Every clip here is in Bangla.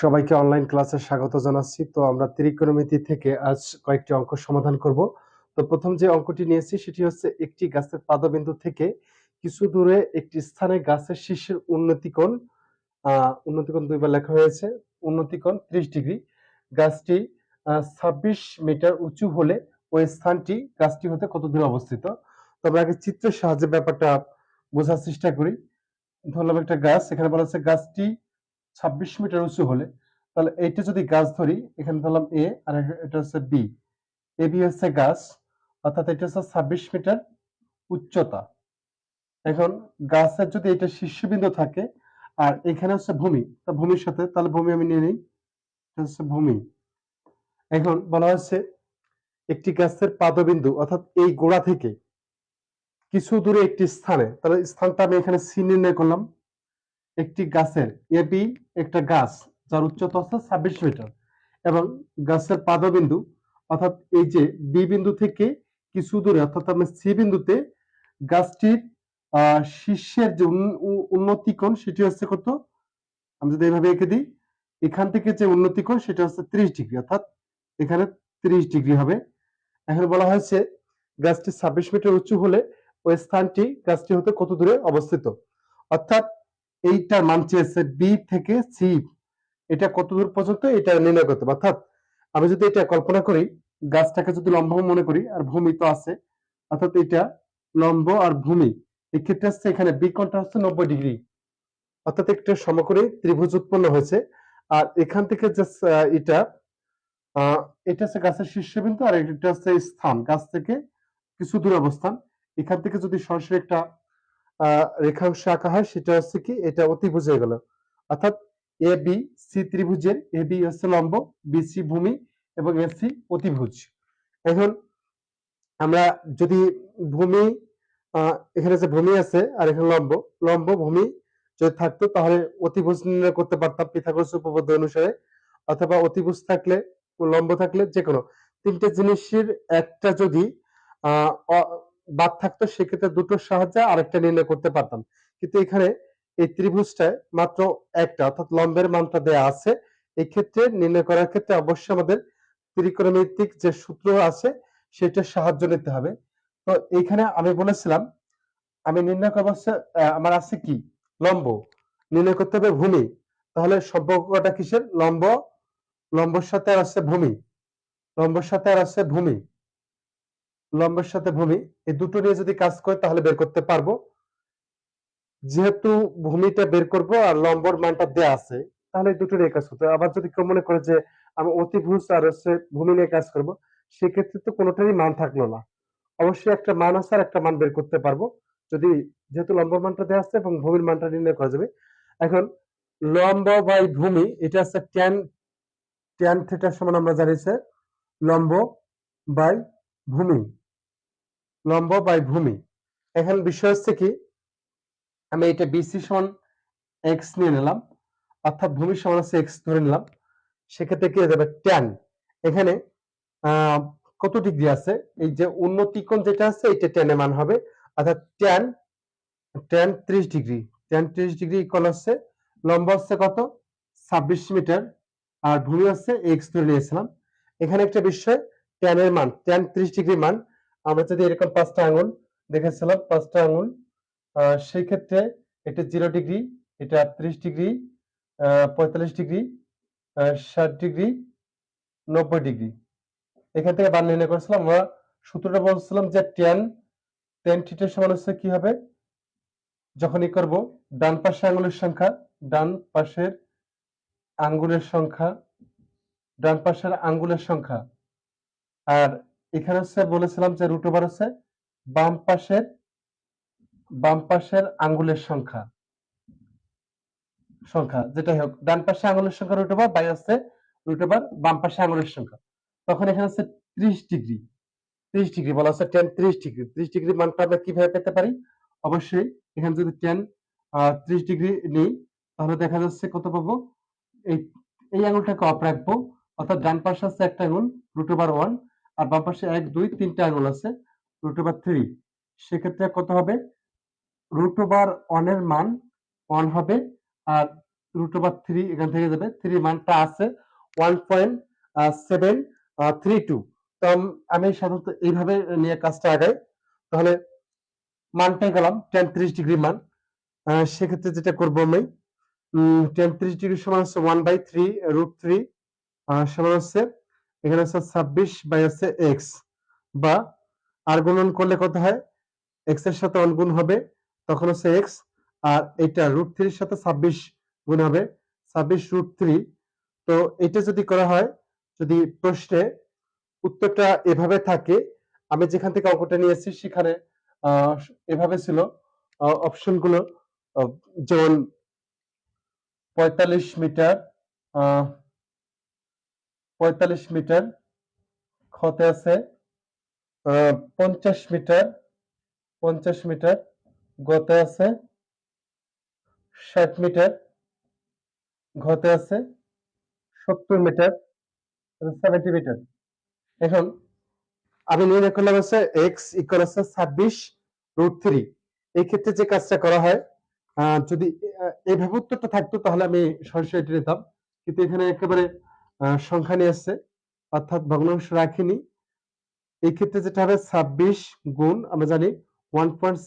সবাইকে অনলাইন ক্লাসে স্বাগত জানাচ্ছি। তো আমরা ত্রিকোণমিতি থেকে আজ কয়েকটি অঙ্ক সমাধান করব। তো প্রথম যে অঙ্কটি নিয়েছি সেটি হচ্ছে একটি গাছের পাদবিন্দু থেকে কিছু দূরে একটি স্থানে গাছের শীর্ষের উন্নতিকোণ উন্নতিকোণ দুইবার লেখা হয়েছে, উন্নতিকোণ ত্রিশ ডিগ্রি। গাছটি ছাব্বিশ মিটার উঁচু হলে ওই স্থানটি, গাছটি হতে কত দূরে অবস্থিত? তো আমরা আগে চিত্রের সাহায্যে ব্যাপারটা বোঝার চেষ্টা করি। ধরলাম একটা গাছ, এখানে বলা হচ্ছে গাছটি ছাব্বিশ মিটার উঁচু হলে, তাহলে এইটা যদি গাছ ধরি, এখানে ধরলাম এ আর এটা হচ্ছে বি এ বি হচ্ছে গাছ, অর্থাৎ এটা হচ্ছে ছাব্বিশ মিটার উচ্চতা। এখন গাছের যদি এটা শীর্ষবিন্দু থাকে, আর এখানে হচ্ছে ভূমি, তা ভূমির সাথে, তাহলে ভূমি আমি নিয়ে নিই হচ্ছে ভূমি। এখন বলা হচ্ছে একটি গাছের পাদবিন্দু, অর্থাৎ এই গোড়া থেকে কিছু দূরে একটি স্থানে, তাহলে স্থানটা আমি এখানে সি নির্ণয় করলাম। একটি গাছের এবি একটা গাছ, যার উচ্চতা হচ্ছে ছাব্বিশ মিটার এবং গাছের পাদবিন্দু, অর্থাৎ এই যে বি বিন্দু থেকে কিছু দূরে, অর্থাৎ আমি সি বিন্দুতে গাছটির শীর্ষের যে উন্নতি কোণ সেটি হচ্ছে কত? আমি যদি এইভাবে এঁকে দিই, এখান থেকে যে উন্নতি কোণ সেটা হচ্ছে ত্রিশ ডিগ্রি, অর্থাৎ এখানে ত্রিশ ডিগ্রি হবে। এখন বলা হয়েছে গাছটি ছাব্বিশ মিটার উঁচু হলে ওই স্থানটি, গাছটি হতে কত দূরে অবস্থিত? অর্থাৎ এইটার মান চেয়েছে বি থেকে সি এটা কত দূর পর্যন্ত? এটা নির্ণয় করতে হবে। অর্থাৎ আমি যদি এটা কল্পনা করি, গাছটাকে যদি লম্ব মনে করি, আর ভূমি তো আছে, অর্থাৎ এটা লম্ব আর ভূমি এক্ষেত্রে হচ্ছে এখানে বি কোণটা হচ্ছে নব্বই ডিগ্রি। অর্থাৎ একটা সমকোণী ত্রিভুজ উৎপন্ন হয়েছে। আর এখান থেকে যে এটা এটা হচ্ছে গাছের শীর্ষবিন্দু আর এটা হচ্ছে স্থান, গাছ থেকে কিছু দূর অবস্থান এখান থেকে যদি সরাসরি একটা রেখাংশ আঁকা হয়, সেটা হচ্ছে কি, এটা অতিভুজ হয়ে গেল। অর্থাৎ এ, বি, সি ত্রিভুজের, এ, বি হচ্ছে লম্ব, বি, সি ভূমি এবং এ, সি অতিভুজ। এখন আমরা যদি ভূমি এখানে যে ভূমি আছে আর এখানে লম্ব লম্ব ভূমি যদি থাকতো তাহলে অতিভুজ নির্ণয় করতে পারতাম পিথাগোরাস উপপাদ্য অনুসারে। অথবা অতিভুজ থাকলে, লম্ব থাকলে যে কোনো তিনটে জিনিসের একটা যদি আহ বাদ থাকতো, সেক্ষেত্রে দুটোর সাহায্যে আরেকটা নির্ণয় করতে পারতাম। কিন্তু এখানে এই ত্রিভুজটায় মাত্র একটা, অর্থাৎ লম্বের মানটা দেয়া আছে। এই ক্ষেত্রে নির্ণয় করার ক্ষেত্রে অবশ্যই আমাদের ত্রিকোণমিতিক যে সূত্র আছে, সেটার সাহায্য নিতে হবে। তো এইখানে আমি বলেছিলাম, আমি নির্ণয় করব আমার আছে কি? লম্ব। নির্ণয় করতে হবে ভূমি। তাহলে সম্পর্কটা কিসের? লম্ব। লম্বর সাথে আর আছে ভূমি। লম্বর সাথে আর আছে ভূমি। লম্বের সাথে ভূমি, এই দুটো নিয়ে যদি কাজ করে তাহলে বের করতে পারব। যেহেতু ভূমিটা বের করব আর লম্বর মানটা দেয়া আছে, তাহলে দুটো নিয়ে কাজ করতে আবার যদি কেউ মনে করে যে আমি অতিভুজ আর হচ্ছে ভূমি নিয়ে কাজ করব, সেক্ষেত্রে তো কোনোটারই মান থাকল না। অবশ্যই একটা মান আছে আর একটা মান বের করতে পারব। যদি যেহেতু লম্বর মানটা দেওয়া আছে এবং ভূমির মানটা নির্ণয় করা যাবে, এখন লম্ব বাই ভূমি, এটা হচ্ছে ট্যান ট্যান থিটার সমান আমরা জানি লম্ব বাই ভূমি। লম্ব বাই ভূমি। এখন বিষয় হচ্ছে কি, আমি এটা বিসি সমান এক্স নিয়ে নিলাম, অর্থাৎ ভূমি সমান হচ্ছে এক্স ধরে নিলাম। সেক্ষেত্রে কি হয়ে যাবে? ট্যান এখানে কত ডিগ্রি আছে? এই যে উন্নতি কোণ যেটা আছে, এটা ট্যানের মান হবে। অর্থাৎ ট্যান ট্যান ত্রিশ ডিগ্রি ট্যান ত্রিশ ডিগ্রি ইকুয়াল হচ্ছে, লম্ব হচ্ছে কত? ছাব্বিশ মিটার। আর ভূমি হচ্ছে এক্স ধরে নিয়েছিলাম। এখানে একটা বিষয় ট্যানের মান ট্যান ত্রিশ ডিগ্রি মান। আমরা যদি এরকম পাঁচটা আঙুল দেখেছিলাম, পাঁচটা আঙুল সেই ক্ষেত্রে এটা জিরো ডিগ্রি এটা ত্রিশ ডিগ্রি পঁয়তাল্লিশ ডিগ্রি ষাট ডিগ্রি নব্বই ডিগ্রি এখান থেকে বার নির্ণয় করেছিলাম, আমরা সূত্রটা বলছিলাম যে টেন টেন থিটার সমান হচ্ছে কি হবে? যখনই করব, ডান পাশে আঙুলের সংখ্যা, ডান পাশের আঙ্গুলের সংখ্যা, ডান পাশের আঙ্গুলের সংখ্যা। আর এখানে হচ্ছে বলেছিলাম যে রুট ওভার হচ্ছে বাম পাশের বাম পাশের আঙ্গুলের সংখ্যা। সংখ্যা, যেটাই হোক, ডান পাশে আঙ্গুলের সংখ্যা রুট ওভার বাই আছে রুট ওভার বাম পাশে আঙ্গুলের সংখ্যা। তখন এখানে হচ্ছে ত্রিশ ডিগ্রি ত্রিশ ডিগ্রি বলা হচ্ছে টেন ত্রিশ ডিগ্রি। ত্রিশ ডিগ্রি মানটা আমরা কীভাবে পেতে পারি? অবশ্যই এখানে যদি টেন ত্রিশ ডিগ্রি নিই, তাহলে দেখা যাচ্ছে কত পাবো? এই এই আঙুলটাকে অফ রাখব, অর্থাৎ ডান পাশে আছে একটা আঙুল রুট ওভার ওয়ান আর বাম পাশে এক, দুই তিনটা আঙুল আছে রুট ওভার থ্রি সেক্ষেত্রে কত হবে? রুট ওভার ওয়ানের মান ওয়ান হবে আর রুট ওভার থ্রি এখান থেকে যাবে। থ্রি মানটা আছে one point seven three two তো আমি সাধারণত এইভাবে নিয়ে কাজটা আগাই। তাহলে মানটাই গেলাম টেন ত্রিশ ডিগ্রি মান। সেক্ষেত্রে যেটা করব আমি টেন ত্রিশ ডিগ্রি সমান হচ্ছে one by three root three সমান হচ্ছে এখানে হচ্ছে ছাব্বিশ বাই হচ্ছে এক্স বা আর গুণন করলে কত হয়? এক্সের সাথে অন গুণ হবে, তখন হচ্ছে এক্স আর এটা রুট থ্রির সাথে ছাব্বিশ গুণ হবে, ছাব্বিশ রুট থ্রি তো এটা যদি করা হয়, যদি প্রশ্নে উত্তরটা এভাবে থাকে, আমি যেখান থেকে অঙ্কটা নিয়েছি সেখানে এভাবে ছিল অপশনগুলো যেমন পঁয়তাল্লিশ মিটার পঁয়তাল্লিশ মিটার খতে আছে পঞ্চাশ মিটার পঞ্চাশ মিটার গতে আছে, ষাট মিটার ঘতে আছে, সত্তর মিটার সেভেন্টি মিটার। এখন আমি নির্ণয় করলাম হচ্ছে এক্স ইকুয়াল আছে ছাব্বিশ রুট থ্রি এই ক্ষেত্রে যে কাজটা করা হয় যদি এইভাবে উত্তরটা থাকতো তাহলে আমি সরাসরি এটা নিতাম। কিন্তু এখানে একেবারে সংখ্যা নিয়ে আসছে। অর্থাৎ ভগ্নাংশ রাখিনি। এই ক্ষেত্রে যেটা হবে ছাব্বিশ গুণ, আমরা জানি ওয়ান পয়েন্ট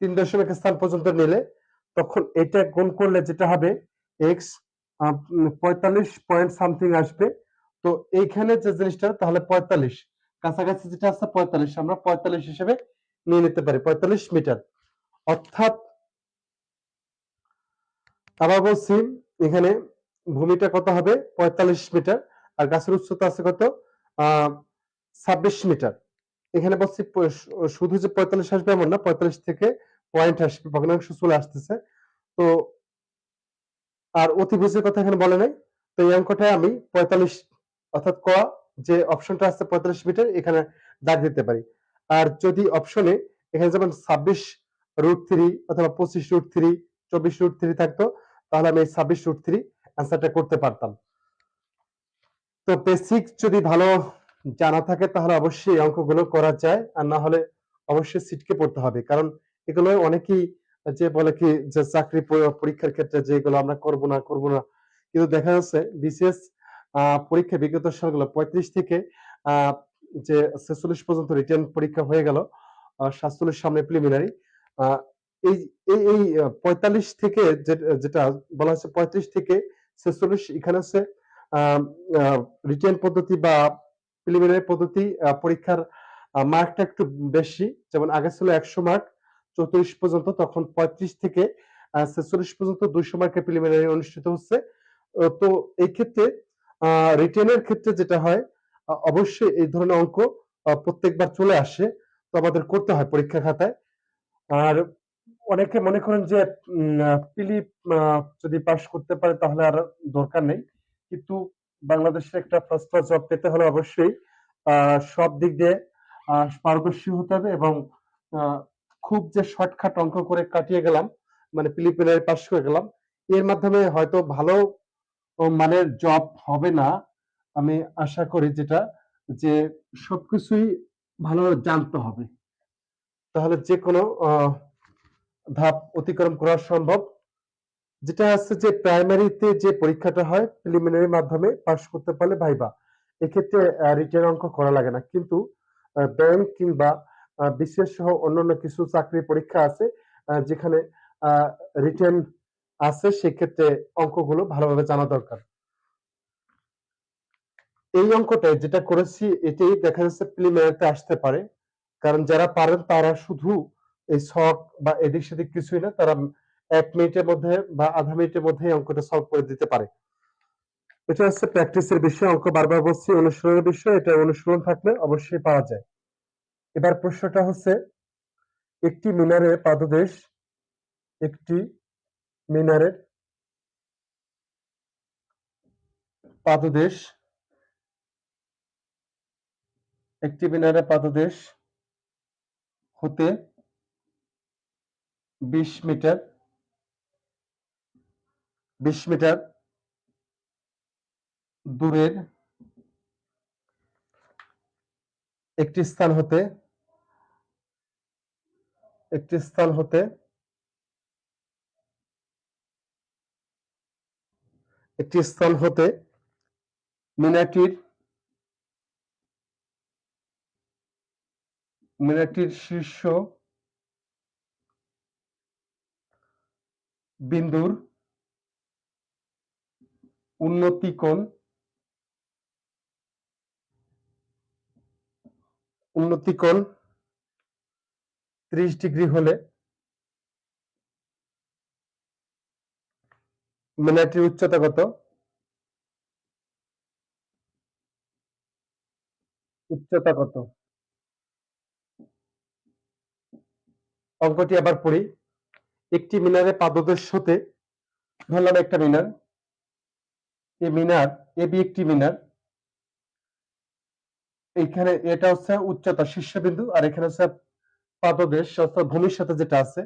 তিন দশমিক স্থান পর্যন্ত নিলে তখন এটা গুণ করলে যেটা হবে এক্স পঁয়তাল্লিশ পয়েন্ট সামথিং আসবে। তো এইখানে যে জিনিসটা, তাহলে পঁয়তাল্লিশ। কাছাকাছি যেটা আছে পঁয়তাল্লিশ, আমরা পঁয়তাল্লিশ হিসেবে নিয়ে নিতে পারি, পঁয়তাল্লিশ মিটার। অর্থাৎ আবার বলছি, এখানে ভূমিটা কত হবে? পঁয়তাল্লিশ মিটার। আর গাছের উচ্চতা আছে কত? ছাব্বিশ মিটার। এখানে বলছি শুধু যে পঁয়তাল্লিশ আসবে এমন না, পঁয়তাল্লিশ থেকে পয়েন্ট আসবে। ভগ্নাংশ চলে আসতেছে। তো, আর অতিভুজের কথা এখানে বলে নাই। তো এই অঙ্কটায় আমি পঁয়তাল্লিশ, অর্থাৎ ক, যে অপশনটা আছে পঁয়তাল্লিশ মিটার, এখানে দাগ দিতে পারি। আর যদি অপশনে এখানে যেমন ছাব্বিশ রুট থ্রি অথবা পঁচিশ রুট থ্রি চব্বিশ রুট থ্রি থাকতো, তাহলে আমি ছাব্বিশ রুট থ্রি অ্যান্সারটা করতে পারতাম। তো বেসিক যদি ভালো জানা থাকে, তাহলে অবশ্যই অঙ্কগুলো করা যায়। আর না হলে অবশ্যই সিটকে পড়তে হবে। কারণ এগুলো অনেকেই যে বলে কি যে চাকরি পরীক্ষার ক্ষেত্রে যে এগুলো আমরা করব না করব না। কিন্তু দেখা যাচ্ছে বিসিএস পরীক্ষা বিগত সালগুলো পঁয়ত্রিশ থেকে যে ছেচল্লিশ পর্যন্ত রিটার্ন পরীক্ষা হয়ে গেল সাতচল্লিশ সামনে প্রিলিমিনারি এই এই পঁয়তাল্লিশ থেকে যেটা বলা হচ্ছে পঁয়ত্রিশ থেকে ছেচল্লিশ এখানে হচ্ছে রিটার্ন পদ্ধতি বা প্রিলিমিনারি পদ্ধতি পরীক্ষার মার্কটা একটু বেশি, যেমন আগে ছিল একশো মার্ক চৌত্রিশ পর্যন্ত, তখন পঁয়ত্রিশ থেকে ছেচল্লিশ পর্যন্ত দুইশো মার্কের প্রিলিমিনারি অনুষ্ঠিত হচ্ছে। তো এই ক্ষেত্রে রিটেনের ক্ষেত্রে যেটা হয় অবশ্যই এই ধরনের অঙ্ক প্রত্যেকবার চলে আসে। তো আমাদের করতে হয় পরীক্ষা খাতায়। আর অনেকে মনে করেন যে পিলি যদি পাস করতে পারে তাহলে আর দরকার নেই। কিন্তু বাংলাদেশের একটা ফার্স্ট ক্লাস জব পেতে হলে অবশ্যই সব দিক দিয়ে পারদর্শী হতে হবে এবং খুব যে শর্টকাট অঙ্ক করে কাটিয়ে গেলাম মানে প্রিলিমিনারি পাস করে গেলাম, এর মাধ্যমে হয়তো ভালো মানের জব হবে না। আমি আশা করি যেটা, যে সবকিছুই ভালো জানতে হবে। তাহলে যে কোনো ধাপ অতিক্রম করা সম্ভব, যেটা আছে যে প্রাইমারিতে যে পরীক্ষাটা হয় প্রিলিমিনারির মাধ্যমে পাস করতে পারলে ভাইবা। এক্ষেত্রে রিটেন অঙ্ক করা লাগে না। কিন্তু ব্যাংক কিংবা বিসিএস সহ অন্যান্য কিছু চাকরি পরীক্ষা আছে যেখানে রিটেন আছে, সেক্ষেত্রে অঙ্কগুলো ভালোভাবে জানা দরকার। এই অঙ্কটায় যেটা করেছি, এটাই দেখা যাচ্ছে প্রিলিমিনারিতে আসতে পারে। কারণ যারা পারেন, তারা শুধু এই ছক বা এদিক সেদিক কিছুই না, তারা এক মিনিটের মধ্যে বা আধা মিনিটের মধ্যে অঙ্কটা সলভ করে দিতে পারে। এটা হচ্ছে প্র্যাকটিসের বিষয়, অঙ্ক বারবার বলছি, অনুশীলনের বিষয়, এটা অনুশীলন থাকলে অবশ্যই পাওয়া যায়। এবার প্রশ্নটা হচ্ছে, একটি মিনারের পাদদেশ, একটি মিনারের পাদদেশ, একটি মিনারের পাদদেশ হতে বিশ মিটার বিশ মিটার দূরের একটি স্থান হতে, একটি স্থান হতে একটি স্থান হতে মিনাটির মিনাটির শীর্ষ বিন্দুর উন্নতি কোণ উন্নতি কোণ ত্রিশ ডিগ্রি হলে মিনারটির উচ্চতা কত? উচ্চতা কত? অঙ্কটি আবার পড়ি। একটি মিনারে পাদদেশ হতে ধরলাম একটা মিনার। এই মিনার এবি একটি মিনার। এইখানে এটা হচ্ছে উচ্চতা, শীর্ষবিন্দু, আর এখানে হচ্ছে পাদদেশ, অর্থাৎ ভূমির সাথে যেটা আছে।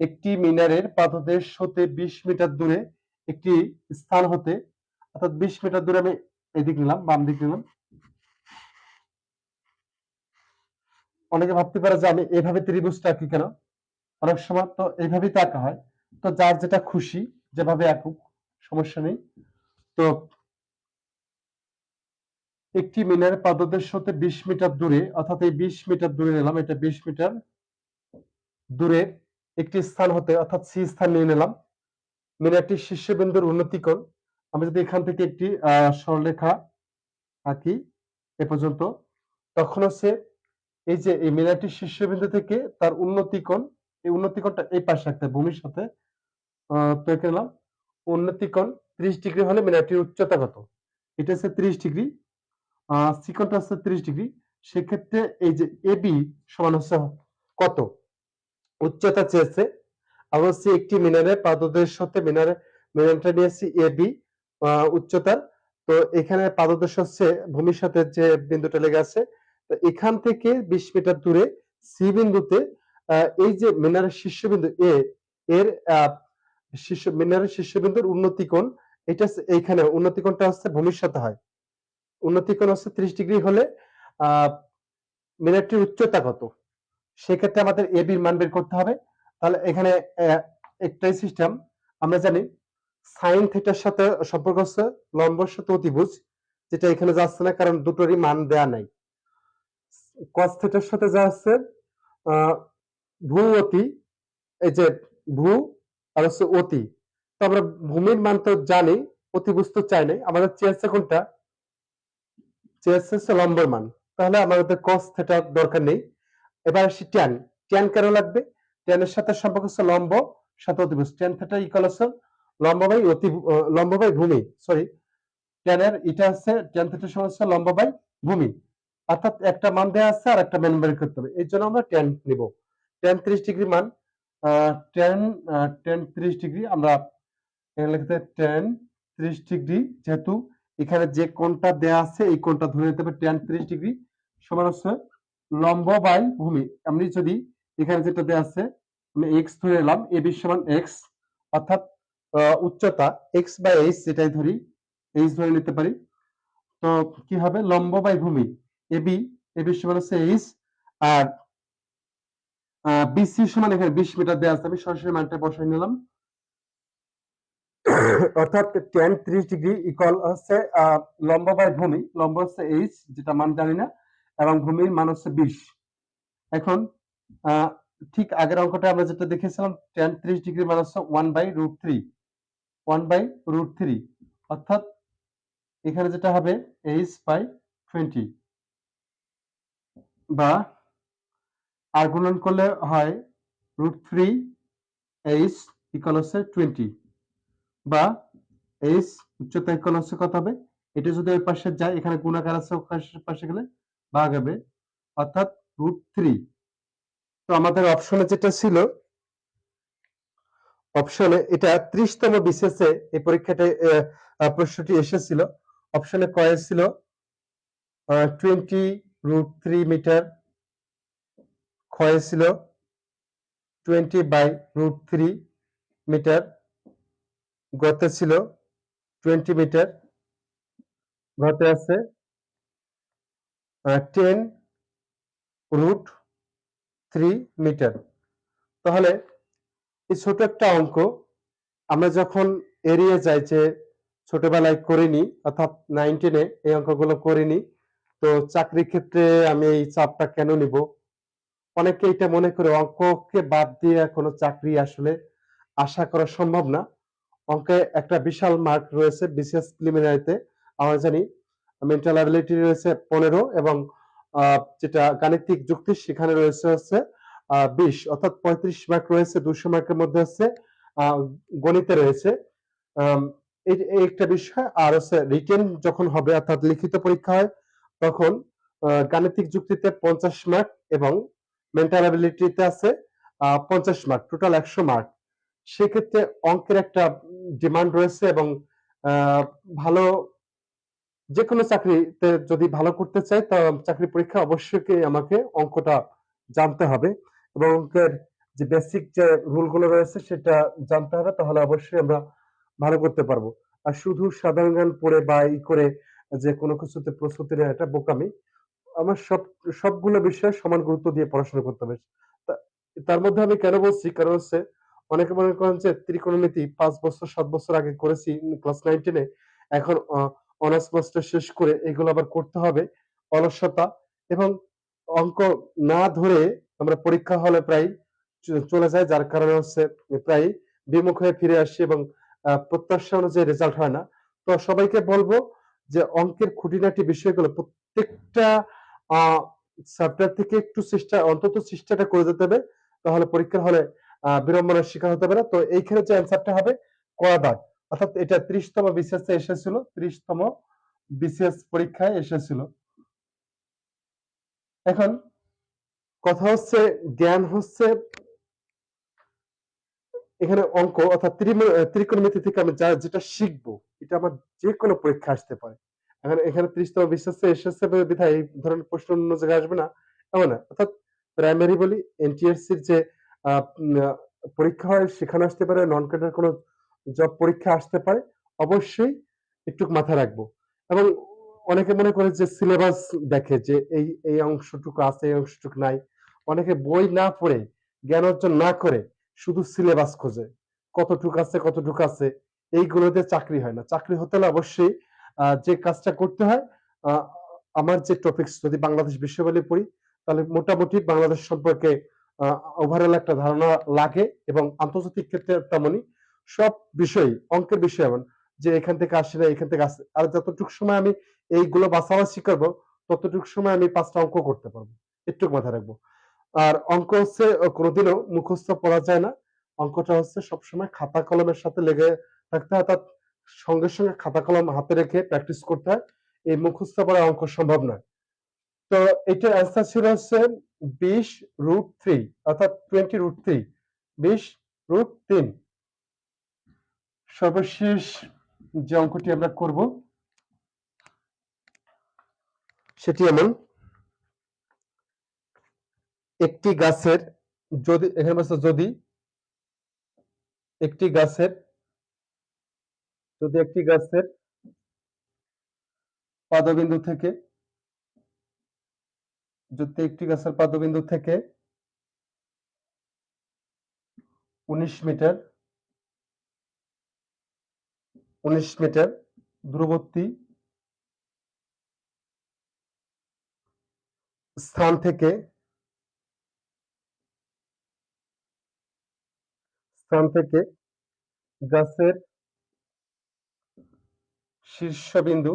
একটি মিনারের পাদদেশ হতে বিশ মিটার দূরে একটি স্থান হতে, অর্থাৎ বিশ মিটার দূরে আমি এদিক নিলাম, বাম দিক নিলাম। অনেকে ভাবতে পারে যে আমি এভাবে ত্রিভুজটা আঁকি কেন? অনেক সময় তো এইভাবেই তো আঁকা হয়। তো যার যেটা খুশি, যেভাবে আঁকুক সমস্যা নেই। তো একটি মিনারের পাদদেশ হতে বিশ মিটার দূরে, অর্থাৎ এই বিশ মিটার দূরে নিলাম, এটা বিশ মিটার দূরে একটি স্থান হতে, অর্থাৎ সি স্থান নিয়ে নিলাম। মিনারটির শীর্ষবিন্দুর উন্নতিকোণ। আমি যদি এখান থেকে একটি আহ সরলরেখা আঁকি, এ পর্যন্ত, তখন হচ্ছে এই যে এই মিনারটির শীর্ষবিন্দু থেকে তার উন্নতিকোণ এই উন্নতিকোণটা এই পাশে রাখতে ভূমির সাথে তো এখানে নিলাম উন্নতিকোণ ত্রিশ ডিগ্রি হলে মিনারটির উচ্চতা কত? এটা হচ্ছে ত্রিশ ডিগ্রি সিকোণটা হচ্ছে ত্রিশ ডিগ্রি। সেক্ষেত্রে এই যে এবি সমান হচ্ছে কত? উচ্চতা চেয়েছে অবশ্যই একটি মিনারের পাদদেশ হতে মিনারে, মিনারটা নিয়েছি এবি উচ্চতার। তো এখানে পাদদেশ হচ্ছে ভূমির সাথে যে বিন্দুটা লেগে আছে, তো এখান থেকে বিশ মিটার দূরে সি বিন্দুতে এই যে মিনারের শীর্ষবিন্দু এ এর শীর্ষ মিনারের শীর্ষবিন্দুর উন্নতি কোণ এটা এইখানে উন্নতি কোণটা হচ্ছে সাথে হয়। উন্নতি কোণ হচ্ছে ত্রিশ ডিগ্রি হলে মিনারটির উচ্চতা কত? সেক্ষেত্রে আমাদের এ বির মান বের করতে হবে। তাহলে এখানে একটাই সিস্টেম আমরা জানি সাইন থিটার সাথে সম্পর্ক হচ্ছে লম্বর সাথে অতিভুজ, যেটা এখানে যাচ্ছে না, কারণ দুটোরই মান দেয়া নাই। কস থিটার সাথে যা আছে ভূ অতি এই যে ভূ আর হচ্ছে অতি। তো আমরা ভূমির মান তো জানি অতিভুজ তো চাই নাই। আমাদের চেয়েছে কোনটা চেয়েছে হচ্ছে লম্বর মান। তাহলে আমাদের কস থিটার দরকার নেই। এবার আসি ট্যান ট্যান কেন লাগবে? ট্যানের সাথে সম্পর্ক হচ্ছে লম্ব, সাথে অতিভুজ ট্যান থেটা ইকুয়াল হচ্ছে লম্ব বাই অতি লম্ব বাই ভূমি। সরি ট্যানের এটা হচ্ছে ট্যান থিটার সমান হচ্ছে লম্ব বাই ভূমি। অর্থাৎ একটা মান দেওয়া আছে আর একটা মান বের করতে হবে। এই জন্য আমরা ট্যান নিব। ট্যান ত্রিশ ডিগ্রি মান ট্যান ট্যান ত্রিশ ডিগ্রি আমরা এখানে লিখতে ট্যান ত্রিশ ডিগ্রি, যেহেতু এখানে যে কোণটা দেয়া আছে এই কোণটা ধরে নিতে হবে ট্যান ত্রিশ ডিগ্রি সমান হচ্ছে লম্ব বাই ভূমি। আমি যদি এখানে যেটা দেয়া আছে, আমি এক্স ধরে এলাম এ বি সমান এক্স অর্থাৎ উচ্চতা এক্স বাই এইচ যেটাই ধরি এইচ ধরে নিতে পারি, তো কি হবে? লম্ব বাই ভূমি এবি এবি সমান হচ্ছে এইচ আর বিসি সমান এখানে বিশ মিটার আছে। আমি সরাসরি মানটা বসাই নিলাম। অর্থাৎ ডিগ্রি ইকুয়াল হচ্ছে লম্ব বাই ভূমি। লম্ব হচ্ছে যেটা মান জানি না, এবং ভূমির মান হচ্ছে বিশ। এখন ঠিক আগের অঙ্কটা আমরা যেটা দেখেছিলাম টেন ত্রিশ ডিগ্রি মান হচ্ছে one by root three one by root three অর্থাৎ, এখানে যেটা হবে এইচ বাই টোয়েন্টি বা আর গুণন করলে হয় রুট থ্রি এইচ ইকুয়াল হচ্ছে টোয়েন্টি বা এইচ উচ্চতা ইকুয়াল হচ্ছে কত হবে? এটা যদি ওই পাশে যায়, এখানে গুণাকার আছে পাশে- গেলে ভাগ হবে। অর্থাৎ রুট থ্রি তো আমাদের অপশনে যেটা ছিল অপশনে এটা ত্রিশতম বিসিএসে এই পরীক্ষাটা প্রশ্নটি এসেছিল। অপশনে কয়ে ছিল? টোয়েন্টি রুট থ্রি মিটার ক্ষয়ে ছিল twenty by root three metre গতে ছিল টোয়েন্টি মিটার ঘতে আছে টেন রুট থ্রি মিটার তাহলে এই ছোট একটা অঙ্ক, আমরা যখন এড়িয়ে যাই যে ছোটবেলায় করিনি, অর্থাৎ নাইন টেনে এই অঙ্কগুলো করিনি, তো চাকরির ক্ষেত্রে আমি এই চাপটা কেন নিব? অনেকে এটা মনে করে, অঙ্ককে বাদ দিয়ে কোনো চাকরি আসলে আশা করা সম্ভব না। অঙ্কে একটা বিশাল মার্ক রয়েছে বিসিএস প্রিলিমিনারিতে, আমরা জানি মেন্টাল অ্যাবিলিটি রয়েছে পনেরো এবং যেটা গাণিতিক যুক্তি সেখানে রয়েছে হচ্ছে বিশ, অর্থাৎ পঁয়ত্রিশ মার্ক রয়েছে দুশো মার্কের মধ্যে হচ্ছে গণিতে রয়েছে। একটা বিষয়, আর হচ্ছে রিটেন যখন হবে, অর্থাৎ লিখিত পরীক্ষা হয়, তখন গাণিতিক যুক্তিতে পঞ্চাশ মার্ক এবং মেন্টাল অ্যাবিলিটিতে আছে পঞ্চাশ মার্ক টোটাল একশো মার্ক সেক্ষেত্রে অঙ্কের একটা ডিমান্ড রয়েছে এবং ভালো যে কোনো চাকরিতে যদি ভালো করতে চাই, তা চাকরি পরীক্ষা অবশ্যই আমাকে অঙ্কটা জানতে হবে এবং অঙ্কের যে বেসিক যে রুলগুলো রয়েছে সেটা জানতে হবে, তাহলে অবশ্যই আমরা ভালো করতে পারব। আর শুধু সাধারণ জ্ঞান পড়ে বা ই করে যে কোনো কিছুতে প্রস্তুতি নেওয়া এটা বোকামি আমার সব, সবগুলো বিষয়ে সমান গুরুত্ব দিয়ে পড়াশোনা করতে হবে তার মধ্যে আমি কেন বলছি? কারণ হচ্ছে, অনেকে মনে করেন যে ত্রিকোণমিতি পাঁচ বছর, সাত বছর আগে করেছি ক্লাস নাইন টেনে এখন অনার্স মাস্টার শেষ করে এগুলো আবার করতে হবে, অলসতা। এবং অঙ্ক না ধরে আমরা পরীক্ষা হলে প্রায় চলে যায়, যার কারণে হচ্ছে প্রায় বিমুখ হয়ে ফিরে আসি এবং প্রত্যাশা অনুযায়ী রেজাল্ট হয় না। তো সবাইকে বলব যে অঙ্কের খুঁটিনাটি বিষয়গুলো প্রত্যেকটা চ্যাপ্টার থেকে একটু চেষ্টা, অন্তত চেষ্টাটা করে যেতে হবে। তাহলে পরীক্ষার হলে বিড়ম্বনার শিকার হতে পারে তো এইখানে যে অ্যান্সারটা হবে কড়া অর্থাৎ এটা ত্রিশতম বিসিএস এসেছিল, ত্রিশতম বিসিএস পরীক্ষায় এসেছিল। এখন কথা হচ্ছে, জ্ঞান হচ্ছে এখানে অঙ্ক, অর্থাৎ ত্রিকোণমিতি থেকে আমি যা, যেটা শিখব, এটা আমার যে কোনো পরীক্ষা আসতে পারে। এখন এখানে ত্রিশতম বিশ্বাসে এসেছে বিধায় এই ধরনের প্রশ্ন অন্য জায়গায় আসবে না। এমন না। অর্থাৎ প্রাইমারি বলি এনটিএসসির যে উম, আহ, পরীক্ষা হয় সেখানে আসতে পারে। নন ক্যাডার কোনো জব পরীক্ষা আসতে পারে। অবশ্যই একটু মাথায় রাখব। এবং অনেকে মনে করে যে সিলেবাস দেখে যে এই এই অংশটুকু আছে এই অংশটুকু নাই। অনেকে বই না পড়ে জ্ঞান অর্জন না করে শুধু সিলেবাস খোঁজে। কতটুকু আছে কতটুকু আছে এইগুলোতে চাকরি হয় না। চাকরি হতে হলে অবশ্যই যে কাজটা করতে হয় আমার যে টপিকস যদি বাংলাদেশ বিশ্ববিদ্যালয়ে পড়ি, তাহলে মোটামুটি বাংলাদেশ সম্পর্কে ওভারঅল একটা ধারণা লাগে এবং আন্তর্জাতিক ক্ষেত্রে তেমনই সব বিষয়, অঙ্কের বিষয় এমন, যে এখান থেকে আসে না, এখান থেকে আসে আর যতটুকু সময় আমি এইগুলো বাছাবাছি করব, ততটুকু সময় আমি পাঁচটা অঙ্ক করতে পারব একটু মাথায় রাখব। আর অঙ্ক হচ্ছে কোনোদিনও মুখস্থ পড়া যায় না। অঙ্কটা হচ্ছে সবসময় খাতা কলমের সাথে লেগে থাকতে হয়, অর্থাৎ সঙ্গে সঙ্গে খাতা কলম হাতে রেখে প্র্যাকটিস করতে হয়। এই মুখস্থ করা অঙ্ক সম্ভব নয়। তো এটার অ্যান্সার ছিল হচ্ছে বিশ রুট থ্রি অর্থাৎ টোয়েন্টি রুট থ্রি বিশ রুট তিন। সর্বশেষ যে অঙ্কটি আমরা করব, সেটি এমন। একটি গাছের যদি, এখানে যদি, একটি গাছের যদি একটি গাছের পাদবিন্দু থেকে, যদি একটি গাছের পাদবিন্দু থেকে উনিশ মিটার উনিশ মিটার দূরবর্তী স্থান থেকে স্থান থেকে গাছের শীর্ষবিন্দু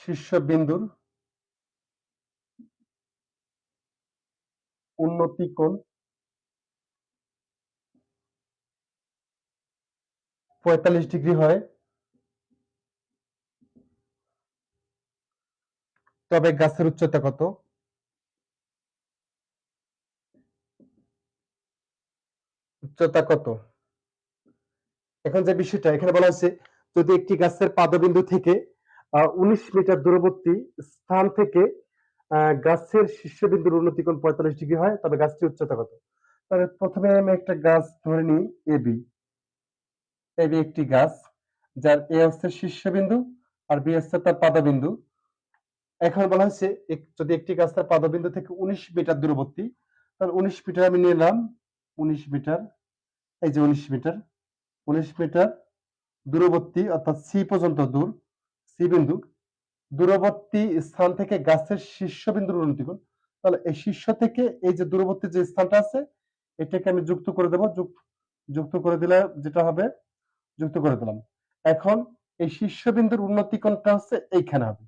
শীর্ষবিন্দুর উন্নতি কোণ পঁয়তাল্লিশ ডিগ্রি হয়। তবে গাছের উচ্চতা কত? উচ্চতা কত? এখন যে বিষয়টা, এখানে বলা হচ্ছে যদি একটি গাছের পাদবিন্দু থেকে উনিশ মিটার দূরবর্তী স্থান থেকে গাছের শীর্ষবিন্দুর উন্নতি কোণ পঁয়তাল্লিশ ডিগ্রি হয়, তবে গাছটির উচ্চতা কত? তাহলে প্রথমে আমি একটা গাছ ধরে নিই এবি এবি একটি গাছ, যার এ হচ্ছে শীর্ষবিন্দু আর বি হচ্ছে তার পাদবিন্দু। এখন বলা হচ্ছে যদি একটি গাছ তার পাদবিন্দু থেকে উনিশ মিটার দূরবর্তী, তাহলে উনিশ মিটার আমি নিলাম, উনিশ মিটার, এই যে উনিশ মিটার। উনিশ মিটার দূরবর্তী, অর্থাৎ সি পর্যন্ত দূর সি বিন্দু, দূরবর্তী স্থান থেকে গাছের শীর্ষবিন্দুর উন্নতি কোণ তাহলে এই শীর্ষ থেকে এই যে দূরবর্তী যে স্থানটা আছে, এটাকে আমি যুক্ত করে দেব, যুক্ত করে দিলে যেটা হবে, যুক্ত করে দিলাম। এখন এই শীর্ষবিন্দুর উন্নতি কোণটা হচ্ছে এইখানে হবে,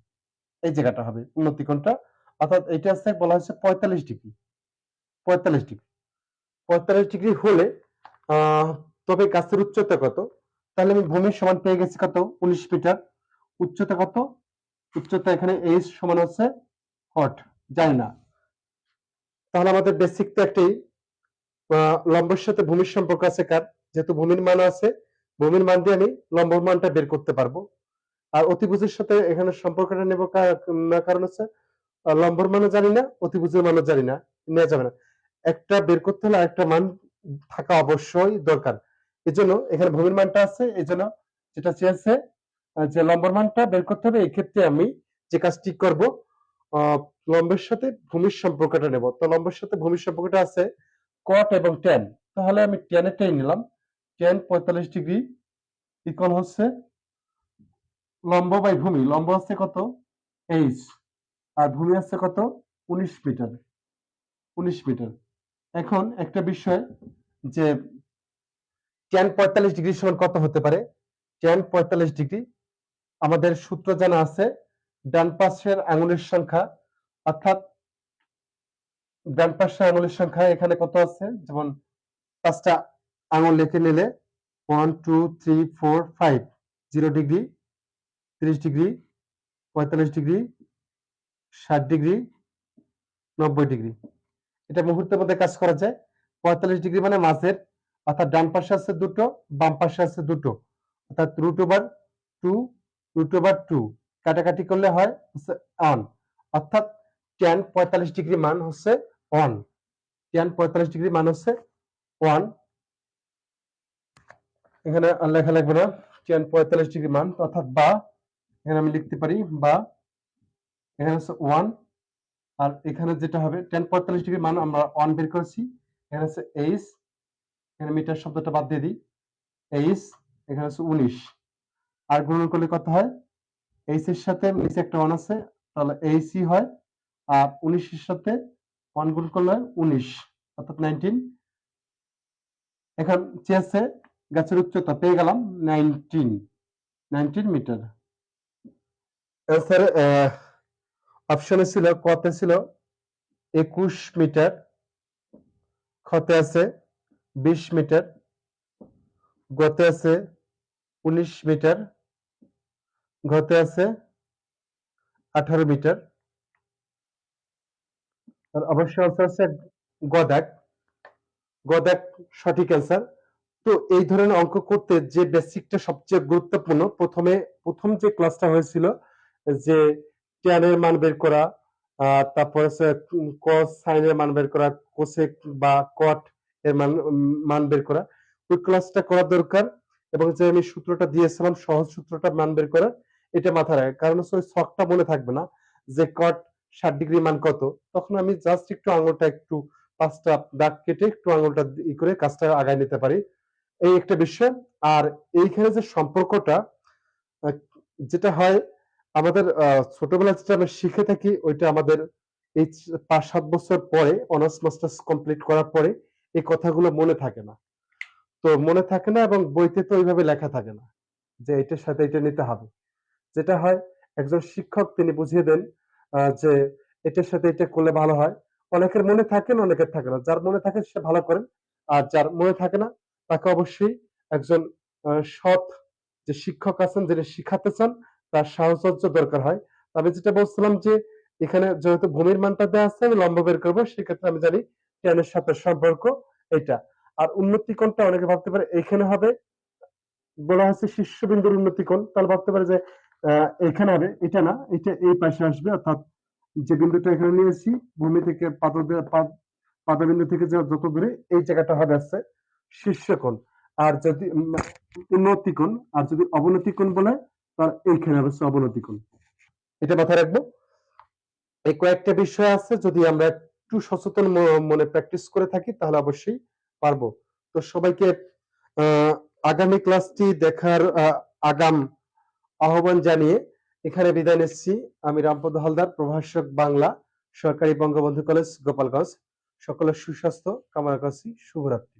এই জায়গাটা হবে উন্নতি কোণটা, অর্থাৎ এটা হচ্ছে বলা হচ্ছে পঁয়তাল্লিশ ডিগ্রি পঁয়তাল্লিশ ডিগ্রি পঁয়তাল্লিশ ডিগ্রি হলে তবে গাছের উচ্চতা কত? তাহলে আমি ভূমির সমান পেয়ে গেছি কত? উনিশ মিটার। উচ্চতা কত? উচ্চতা এখানে এইচ সমান হচ্ছে হট জানি না। তাহলে আমাদের বেসিক তো একটাই আহ, লম্বের সাথে ভূমির সম্পর্ক আছে কার? যেহেতু ভূমির মান আছে ভূমির মান দিয়ে আমি লম্বর মানটা বের করতে পারব। আর অতিভুজের সাথে এখানে সম্পর্কটা নেব কারণ হচ্ছে লম্বর মানও জানি না অতিভুজের মানও জানি না নেওয়া যাবে না। একটা বের করতে হলে একটা মান থাকা অবশ্যই দরকার। এজন্য এখানে ভূমির মানটা আছে, এজন্য যেটা চেয়েছে যে লম্বর মানটা বের করতে হবে, এই ক্ষেত্রে আমি যে কাজটি করব লম্বের সাথে ভূমির সম্পর্কটা নেব। তো লম্বের সাথে ভূমির সম্পর্কটা আছে কট এবং টেন তাহলে আমি টেনেরটাই নিলাম। টেন পঁয়তাল্লিশ ডিগ্রি ইকুয়াল হচ্ছে লম্ব বাই ভূমি। লম্ব আছে কত? এইচ আর ভূমি আছে কত? উনিশ মিটার। উনিশ মিটার। এখন একটা বিষয় যে টেন পঁয়তাল্লিশ ডিগ্রি সমান কত হতে পারে? টেন পঁয়তাল্লিশ ডিগ্রি আমাদের সূত্র জানা আছে, ডান পাশের আঙুলের সংখ্যা, অর্থাৎ ডান পাশের আঙুলের সংখ্যা এখানে কত আছে? যেমন পাঁচটা আঙুল লিখে নিলে one two three four five zero degree তিরিশ ডিগ্রি পঁয়তাল্লিশ ডিগ্রি ষাট ডিগ্রি নব্বই ডিগ্রি এটা মুহূর্তের মধ্যে কাজ করা যায়। পঁয়তাল্লিশ ডিগ্রি মানে মাঝের অর্থাৎ ডান পাশে আছে দুটো, বাম পাশে আছে দুটো। অর্থাৎ root over two root over two কাটাকাটি করলে হয় হচ্ছে অন অর্থাৎ টেন পঁয়তাল্লিশ ডিগ্রি মান হচ্ছে অন টেন পঁয়তাল্লিশ ডিগ্রি মান হচ্ছে ওয়ান এখানে লেখা লাগবে না টেন পঁয়তাল্লিশ ডিগ্রি মান। অর্থাৎ বা, এখানে আমি লিখতে পারি বা, এখানে হচ্ছে ওয়ান আর এখানে যেটা হবে টেন পঁয়তাল্লিশ ডিগ্রি মান আমরা ওয়ান বের করেছি। এখানে হচ্ছে এইচ এখানে মিটার শব্দটা বাদ দিয়ে দিই। এইচ এখানে হচ্ছে উনিশ। আর গুণন করলে কত হয়? এইচ এর সাথে নিচে একটা ওয়ান আছে, তাহলে এইচই হয়, আর উনিশের সাথে ওয়ান গুণ করলে উনিশ, অর্থাৎ নাইনটিন এখন চেয়েছে গাছের উচ্চতা, পেয়ে গেলাম নাইনটিন নাইনটিন মিটার স্যার অপশনে ছিল, কতে ছিল, একুশ মিটার খতে আছে? বিশ মিটার, গতে আছে উনিশ মিটার ঘতে আছে আঠারো মিটার। আর অবশ্যই answer আছে গদাক। গদাক সঠিক অ্যান্সার তো এই ধরনের অঙ্ক করতে যে বেসিকটা সবচেয়ে গুরুত্বপূর্ণ, প্রথমে, প্রথম যে ক্লাসটা হয়েছিল, যে ট্যানের মান বের করা তারপর কস সাইনের মান বের করা কোসেক বা কট এর মান মান বের করা। ওই ক্লাসটা করা দরকার এবং যে আমি সূত্রটা দিয়েছিলাম, সহজ সূত্রটা মান বের করা, এটা মাথায় রাখা। কারণ হচ্ছে ওই ছকটা মনে থাকবে না যে কট ষাট ডিগ্রি মান কত। তখন আমি জাস্ট একটু আঙুলটা একটু পাঁচটা দাগ কেটে একটু আঙুলটা ই করে কাজটা আগায় নিতে পারি। এই একটা বিষয়। আর এইখানে যে সম্পর্কটা যেটা হয়, আমাদের ছোটবেলা যেটা আমরা শিখে থাকি, ওইটা আমাদের এই পাঁচ সাত বছর পরে অনার্স মাস্টার্স কমপ্লিট করার পরে এই কথাগুলো মনে থাকে না। তো মনে থাকে না এবং বইতে তো ওইভাবে লেখা থাকে না যে এটার সাথে এটা নিতে হবে। যেটা হয়, একজন শিক্ষক তিনি বুঝিয়ে দেন যে এটার সাথে এটা করলে ভালো হয়। অনেকের মনে থাকে না, অনেকের থাকে না। যার মনে থাকে সে ভালো করেন, আর যার মনে থাকে না, তাকে অবশ্যই একজন সৎ যে শিক্ষক আছেন, যিনি শিখাতে চান, তার সাহচর্য দরকার হয়। আমি যেটা বলছিলাম যে, এখানে যেহেতু ভূমির মানটা দেওয়া আছে, আমি লম্ব বের করব, সেক্ষেত্রে আমি জানি টেনের সাথে সম্পর্ক এটা। আর উন্নতি কোণটা অনেকে ভাবতে পারে এখানে হবে। বলা হচ্ছে শীর্ষবিন্দুর উন্নতি কোণ। তাহলে ভাবতে পারে যে এখানে হবে। এটা না এটা এই পাশে আসবে অর্থাৎ যে বিন্দুটা এখানে নিয়েছি ভূমি থেকে পাদ পাদবিন্দু থেকে যত দূরে এই জায়গাটা হবে আসছে শীর্ষকোণ আর যদি উম, উন্নতি কোণ আর যদি অবনতি কোণ বলে তার এইখানে হবে অবনতি কোণ। এটা মাথায় রাখব। এই কয়েকটা বিষয় আছে যদি আমরা একটু সচেতন মনে প্র্যাকটিস করে থাকি, তাহলে অবশ্যই পারব। তো সবাইকে আগামী ক্লাসটি দেখার আগাম আহ্বান জানিয়ে এখানে বিদায় নিচ্ছি। আমি রামপদ হালদার, প্রভাষক বাংলা, সরকারি বঙ্গবন্ধু কলেজ, গোপালগঞ্জ। সকলের সুস্বাস্থ্য, কামনা করছি। শুভরাত্রি।